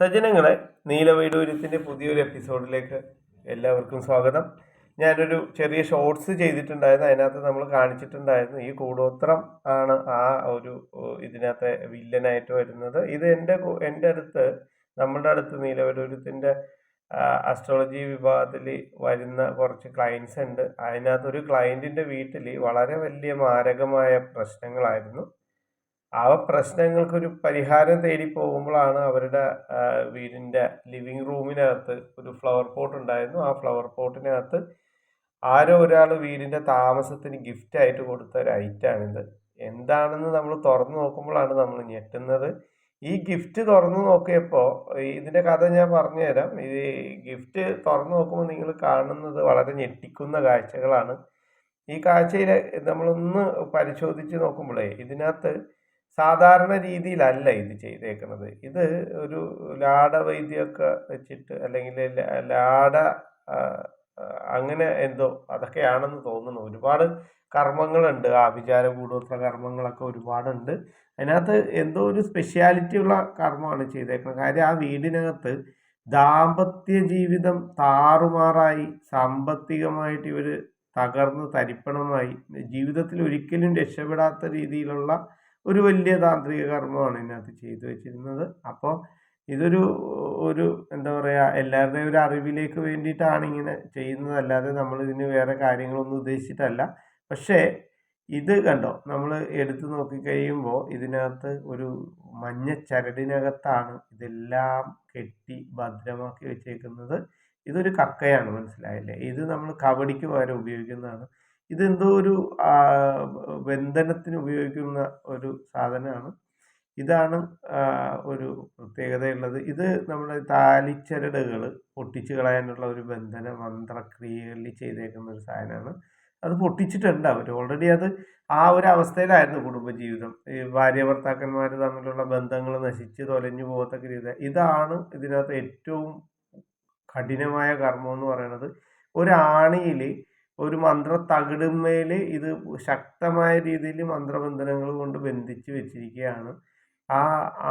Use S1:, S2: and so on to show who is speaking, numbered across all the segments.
S1: സജ്ജനങ്ങളെ നീലവൈഡൂര്യത്തിന്റെ പുതിയൊരു എപ്പിസോഡിലേക്ക് എല്ലാവർക്കും സ്വാഗതം. ഞാനൊരു ചെറിയ ഷോർട്സ് ചെയ്തിട്ടുണ്ടായിരുന്നു അതിനകത്ത് നമ്മൾ കാണിച്ചിട്ടുണ്ടായിരുന്നു. ഈ കൂടോത്രം ആണ് ആ ഒരു ഇതിനകത്തെ വില്ലനായിട്ട് വരുന്നത്. ഇത് എന്റെ എന്റെ അടുത്ത് നമ്മളുടെ അടുത്ത് നീലവൈഡൂര്യത്തിന്റെ അസ്ട്രോളജി വിഭാഗത്തിൽ വരുന്ന കുറച്ച് ക്ലയൻസ് ഉണ്ട്. അതിനകത്ത് ഒരു ക്ലയന്റിന്റെ വീട്ടിൽ വളരെ വലിയ മാരകമായ പ്രശ്നങ്ങളായിരുന്നു. ആ പ്രശ്നങ്ങൾക്കൊരു പരിഹാരം തേടി പോകുമ്പോഴാണ് അവരുടെ വീടിന്റെ ലിവിങ് റൂമിനകത്ത് ഒരു ഫ്ലവർ പോട്ട് ഉണ്ടായിരുന്നു. ആ ഫ്ലവർ പോട്ടിനകത്ത് ആരോ ഒരാൾ വീടിന്റെ താമസത്തിന് ഗിഫ്റ്റായിട്ട് കൊടുത്ത ഒരു ഐറ്റാണിത് എന്താണെന്ന് നമ്മൾ തുറന്നു നോക്കുമ്പോഴാണ് നമ്മൾ ഞെട്ടുന്നത്. ഈ ഗിഫ്റ്റ് തുറന്നു നോക്കിയപ്പോൾ ഇതിന്റെ കഥ ഞാൻ പറഞ്ഞുതരാം. ഈ ഗിഫ്റ്റ് തുറന്നു നോക്കുമ്പോൾ നിങ്ങൾ കാണുന്നത് വളരെ ഞെട്ടിക്കുന്ന കാഴ്ചകളാണ്. ഈ കാഴ്ചയിൽ നമ്മളൊന്ന് പരിശോധിച്ച് നോക്കുമ്പോഴേ ഇതിനകത്ത് സാധാരണ രീതിയിലല്ല ഇത് ചെയ്തേക്കുന്നത്. ഇത് ഒരു ലാട വൈദ്യമൊക്കെ വെച്ചിട്ട് അല്ലെങ്കിൽ ലാട അങ്ങനെ എന്തോ അതൊക്കെയാണെന്ന് തോന്നുന്നു. ഒരുപാട് കർമ്മങ്ങളുണ്ട്. ആഭിചാര കൂടോത്ര കർമ്മങ്ങളൊക്കെ ഒരുപാടുണ്ട്. അതിനകത്ത് എന്തോ ഒരു സ്പെഷ്യാലിറ്റി ഉള്ള കർമ്മമാണ് ചെയ്തേക്കുന്നത്. കാര്യം ആ വീടിനകത്ത് ദാമ്പത്യ ജീവിതം താറുമാറായി സാമ്പത്തികമായിട്ട് ഇവർ തകർന്ന് തരിപ്പണമായി ജീവിതത്തിൽ ഒരിക്കലും രക്ഷപ്പെടാത്ത രീതിയിലുള്ള ഒരു വലിയ താന്ത്രിക കർമ്മമാണ് ഇതിനകത്ത് ചെയ്തു വെച്ചിരുന്നത്. അപ്പോൾ ഇതൊരു ഒരു എന്താ പറയുക എല്ലാവരുടെയും ഒരു അറിവിലേക്ക് വേണ്ടിയിട്ടാണ് ഇങ്ങനെ ചെയ്യുന്നതല്ലാതെ നമ്മൾ ഇതിന് വേറെ കാര്യങ്ങളൊന്നും ഉദ്ദേശിച്ചിട്ടല്ല. പക്ഷേ ഇത് കണ്ടോ നമ്മൾ എടുത്തു നോക്കിക്കഴിയുമ്പോൾ ഇതിനകത്ത് ഒരു മഞ്ഞ ചരടിനകത്താണ് ഇതെല്ലാം കെട്ടി ഭദ്രമാക്കി വെച്ചേക്കുന്നത്. ഇതൊരു കക്കയാണ് മനസ്സിലായില്ലേ? ഇത് നമ്മൾ കബഡിക്ക് പകരം ഉപയോഗിക്കുന്നതാണ്. ഇതെന്തോ ഒരു ബന്ധനത്തിന് ഉപയോഗിക്കുന്ന ഒരു സാധനമാണ്. ഇതാണ് ഒരു പ്രത്യേകതയുള്ളത്. ഇത് നമ്മുടെ താലിച്ചരടുകൾ പൊട്ടിച്ചു കളയാനുള്ള ഒരു ബന്ധന മന്ത്രക്രിയകളിൽ ചെയ്തേക്കുന്ന ഒരു സാധനമാണ്. അത് പൊട്ടിച്ചിട്ടുണ്ട് അവർ. ഓൾറെഡി അത് ആ ഒരു അവസ്ഥയിലായിരുന്നു കുടുംബജീവിതം. ഈ ഭാര്യ ഭർത്താക്കന്മാർ തമ്മിലുള്ള ബന്ധങ്ങൾ നശിച്ച് തൊലഞ്ഞു പോകത്തക്ക രീതി ഇതാണ് ഇതിനകത്ത് ഏറ്റവും കഠിനമായ കർമ്മം എന്ന് പറയുന്നത്. ഒരാണിയിൽ ഒരു മന്ത്ര തകിടുമേൽ ഇത് ശക്തമായ രീതിയിൽ മന്ത്രബന്ധനങ്ങൾ കൊണ്ട് ബന്ധിച്ച് വെച്ചിരിക്കുകയാണ് ആ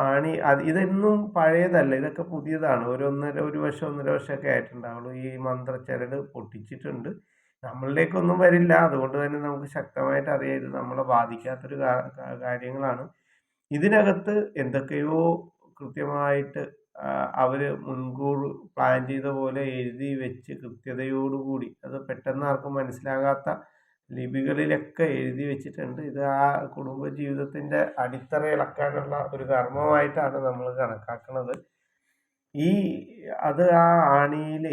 S1: ആണി അത് ഇതൊന്നും പഴയതല്ല ഇതൊക്കെ പുതിയതാണ്. ഒരു ഒന്നര ഒരു വർഷം ഒന്നര വർഷമൊക്കെ ആയിട്ടുണ്ടാവുള്ളൂ ഈ മന്ത്രച്ചരട് പൊട്ടിച്ചിട്ടുണ്ട്. നമ്മളിലേക്കൊന്നും വരില്ല. അതുകൊണ്ട് തന്നെ നമുക്ക് ശക്തമായിട്ട് അറിയാം ഇത് നമ്മളെ ബാധിക്കാത്തൊരു കാര്യങ്ങളാണ്. ഇതിനകത്ത് എന്തൊക്കെയോ കൃത്യമായിട്ട് അവർ മുൻകൂർ പ്ലാൻ ചെയ്ത പോലെ എഴുതി വെച്ച് കൃത്യതയോടുകൂടി അത് പെട്ടെന്ന് ആർക്കും മനസ്സിലാകാത്ത ലിപികളിലൊക്കെ എഴുതി വെച്ചിട്ടുണ്ട്. ഇത് ആ കുടുംബ ജീവിതത്തിന്റെ അടിത്തറ ഇളക്കാനുള്ള ഒരു കർമ്മമായിട്ടാണ് നമ്മൾ കണക്കാക്കുന്നത് ഈ അത് ആ ആണിയിൽ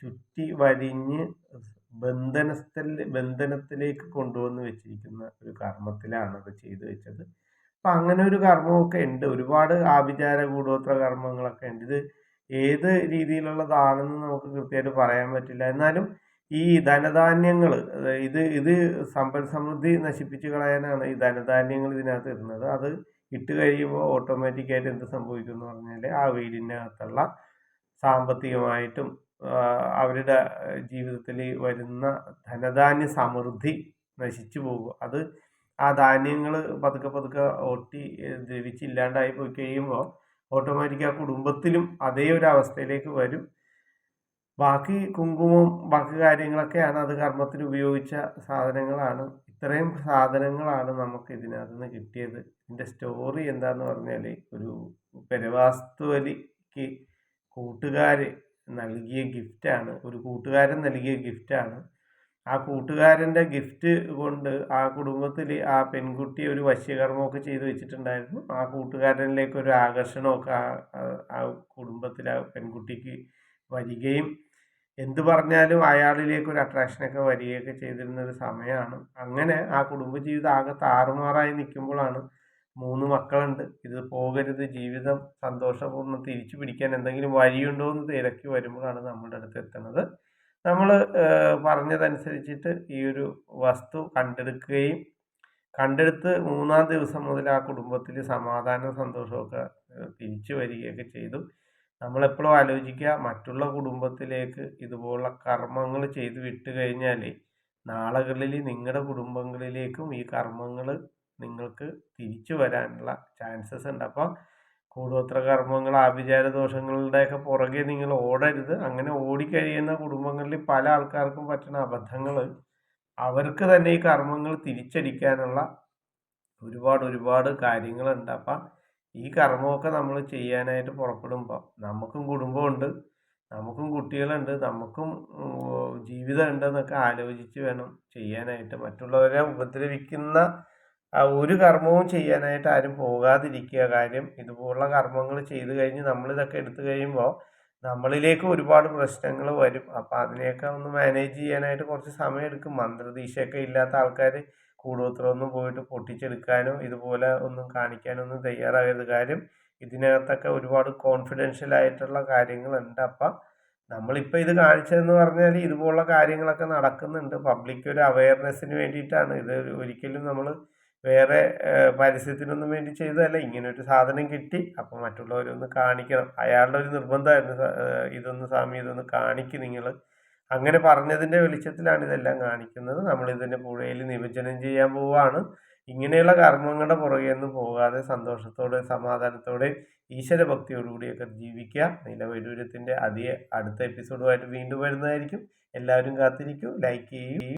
S1: ചുറ്റി വരിഞ്ഞ് ബന്ധനസ്ഥൽ ബന്ധനത്തിലേക്ക് കൊണ്ടുവന്ന് വെച്ചിരിക്കുന്ന ഒരു കർമ്മത്തിലാണ് അത് ചെയ്തു വെച്ചത്. അപ്പം അങ്ങനെ ഒരു കർമ്മമൊക്കെ ഉണ്ട്. ഒരുപാട് ആഭിചാര കൂടോത്ര കർമ്മങ്ങളൊക്കെ ഉണ്ട്. ഇത് ഏത് രീതിയിലുള്ളതാണെന്ന് നമുക്ക് കൃത്യമായിട്ട് പറയാൻ പറ്റില്ല. എന്നാലും ഈ ധനധാന്യങ്ങൾ ഇത് ഇത് സമ്പൽ സമൃദ്ധി നശിപ്പിച്ച് കളയാനാണ് ഈ ധനധാന്യങ്ങൾ ഇതിനകത്ത് ഇടുന്നത്. അത് ഇട്ട് കഴിയുമ്പോൾ ഓട്ടോമാറ്റിക്കായിട്ട് എന്ത് സംഭവിക്കും എന്ന് പറഞ്ഞാൽ ആ വീടിനകത്തുള്ള സാമ്പത്തികമായിട്ടും അവരുടെ ജീവിതത്തിൽ വരുന്ന ധനധാന്യ സമൃദ്ധി നശിച്ചു പോകും. അത് ആ ധാന്യങ്ങൾ പതുക്കെ പതുക്കെ ഒട്ടി ദ്രവിച്ച് ഇല്ലാണ്ടായി പോയി കഴിയുമ്പോൾ ഓട്ടോമാറ്റിക് ആ കുടുംബത്തിലും അതേ ഒരു അവസ്ഥയിലേക്ക് വരും. ബാക്കി കുങ്കുമം ബാക്കി കാര്യങ്ങളൊക്കെയാണ് അത് കർമ്മത്തിന് ഉപയോഗിച്ച സാധനങ്ങളാണ്. ഇത്രയും സാധനങ്ങളാണ് നമുക്ക് ഇതിനകത്ത് നിന്ന് കിട്ടിയത്. ഇതിന്റെ സ്റ്റോറി എന്താന്ന് പറഞ്ഞാൽ ഒരു പെരവാസ്തുവലിക്ക് കൂട്ടുകാർ നൽകിയ ഗിഫ്റ്റാണ് ഒരു കൂട്ടുകാരൻ നൽകിയ ഗിഫ്റ്റാണ് ആ കൂട്ടുകാരന്റെ ഗിഫ്റ്റ് കൊണ്ട് ആ കുടുംബത്തിൽ ആ പെൺകുട്ടി ഒരു വശ്യകർമ്മമൊക്കെ ചെയ്തു വെച്ചിട്ടുണ്ടായിരുന്നു. ആ കൂട്ടുകാരനിലേക്ക് ഒരു ആകർഷണമൊക്കെ ആ കുടുംബത്തിൽ ആ പെൺകുട്ടിക്ക് വരികയും എന്ത് പറഞ്ഞാലും അയാളിലേക്ക് ഒരു അട്രാക്ഷനൊക്കെ വരികയൊക്കെ ചെയ്തിരുന്ന ഒരു സമയമാണ്. അങ്ങനെ ആ കുടുംബജീവിതം ആകെ താറുമാറായി നിൽക്കുമ്പോഴാണ് മൂന്ന് മക്കളുണ്ട്. ഇത് പോകരുത്. ജീവിതം സന്തോഷപൂർണം തിരിച്ചു പിടിക്കാൻ എന്തെങ്കിലും വഴിയുണ്ടോ എന്ന് തിരക്കി വരുമ്പോഴാണ് നമ്മുടെ അടുത്ത് എത്തുന്നത്. നമ്മൾ പറഞ്ഞതനുസരിച്ചിട്ട് ഈ ഒരു വസ്തു കണ്ടെടുക്കുകയും കണ്ടെടുത്ത് മൂന്നാം ദിവസം മുതൽ ആ കുടുംബത്തിൽ സമാധാന സന്തോഷമൊക്കെ തിരിച്ചു വരികയൊക്കെ ചെയ്തു. നമ്മളെപ്പോഴും ആലോചിക്കുക മറ്റുള്ള കുടുംബത്തിലേക്ക് ഇതുപോലുള്ള കർമ്മങ്ങൾ ചെയ്തു വിട്ട് കഴിഞ്ഞാൽ നാളുകളിൽ നിങ്ങളുടെ കുടുംബങ്ങളിലേക്കും ഈ കർമ്മങ്ങൾ നിങ്ങൾക്ക് തിരിച്ചു വരാനുള്ള ചാൻസസ് ഉണ്ട്. അപ്പോൾ കൂടോത്ര കർമ്മങ്ങൾ ആഭിചാര ദോഷങ്ങളുടെയൊക്കെ പുറകെ നിങ്ങൾ ഓടരുത്. അങ്ങനെ ഓടിക്കഴിയുന്ന കുടുംബങ്ങളിൽ പല ആൾക്കാർക്കും പറ്റുന്ന അബദ്ധങ്ങൾ അവർക്ക് തന്നെ ഈ കർമ്മങ്ങൾ തിരിച്ചടിക്കാനുള്ള ഒരുപാട് ഒരുപാട് കാര്യങ്ങളുണ്ട്. അപ്പം ഈ കർമ്മമൊക്കെ നമ്മൾ ചെയ്യാനായിട്ട് പുറപ്പെടുമ്പോൾ നമുക്കും കുടുംബമുണ്ട് നമുക്കും കുട്ടികളുണ്ട് നമുക്കും ജീവിതം ഉണ്ടെന്നൊക്കെ ആലോചിച്ച് വേണം ചെയ്യാനായിട്ട്. മറ്റുള്ളവരെ ഉപദ്രവിക്കുന്ന ഒരു കർമ്മവും ചെയ്യാനായിട്ട് ആരും പോകാതിരിക്കുക. കാര്യം ഇതുപോലുള്ള കർമ്മങ്ങൾ ചെയ്തു കഴിഞ്ഞ് നമ്മളിതൊക്കെ എടുത്തു കഴിയുമ്പോൾ നമ്മളിലേക്ക് ഒരുപാട് പ്രശ്നങ്ങൾ വരും. അപ്പം അതിനെയൊക്കെ ഒന്ന് മാനേജ് ചെയ്യാനായിട്ട് കുറച്ച് സമയം എടുക്കും മന്ത്രദീക്ഷയൊക്കെ ഇല്ലാത്ത ആൾക്കാർ കൂടോത്രമൊന്നും പോയിട്ട് പൊട്ടിച്ചെടുക്കാനോ ഇതുപോലെ ഒന്നും കാണിക്കാനോ ഒന്നും തയ്യാറാകരുത്. കാര്യം ഇതിനകത്തൊക്കെ ഒരുപാട് കോൺഫിഡൻഷ്യൽ ആയിട്ടുള്ള കാര്യങ്ങളുണ്ട്. അപ്പം നമ്മളിപ്പോൾ ഇത് കാണിച്ചതെന്ന് പറഞ്ഞാൽ ഇതുപോലുള്ള കാര്യങ്ങളൊക്കെ നടക്കുന്നുണ്ട്. പബ്ലിക് ഒരു അവയർനെസ്സിന് വേണ്ടിയിട്ടാണ്. ഇത് ഒരിക്കലും നമ്മൾ വേറെ പരസ്യത്തിനൊന്നും വേണ്ടി ചെയ്തതല്ല. ഇങ്ങനെ ഒരു സാധനം കിട്ടി. അപ്പം മറ്റുള്ളവരൊന്ന് കാണിക്കണം. അയാളുടെ ഒരു നിർബന്ധമായിരുന്നു. ഇതൊന്ന് സ്വാമി ഇതൊന്ന് കാണിക്കും നിങ്ങൾ അങ്ങനെ പറഞ്ഞതിന്റെ വെളിച്ചത്തിലാണ് ഇതെല്ലാം കാണിക്കുന്നത്. നമ്മൾ ഇതിന്റെ പുഴയിൽ നിമജ്ജനം ചെയ്യാൻ പോവുകയാണ് ഇങ്ങനെയുള്ള കർമ്മങ്ങളുടെ പുറകെ ഒന്നും പോകാതെ സന്തോഷത്തോടെ സമാധാനത്തോടെ ഈശ്വരഭക്തിയോടുകൂടിയൊക്കെ ജീവിക്കുക. നിലവൈഡൂര്യത്തിന്റെ അധിക അടുത്ത എപ്പിസോഡുമായിട്ട് വീണ്ടും വരുന്നതായിരിക്കും. എല്ലാവരും കാത്തിരിക്കൂ. ലൈക്ക് ചെയ്യൂ.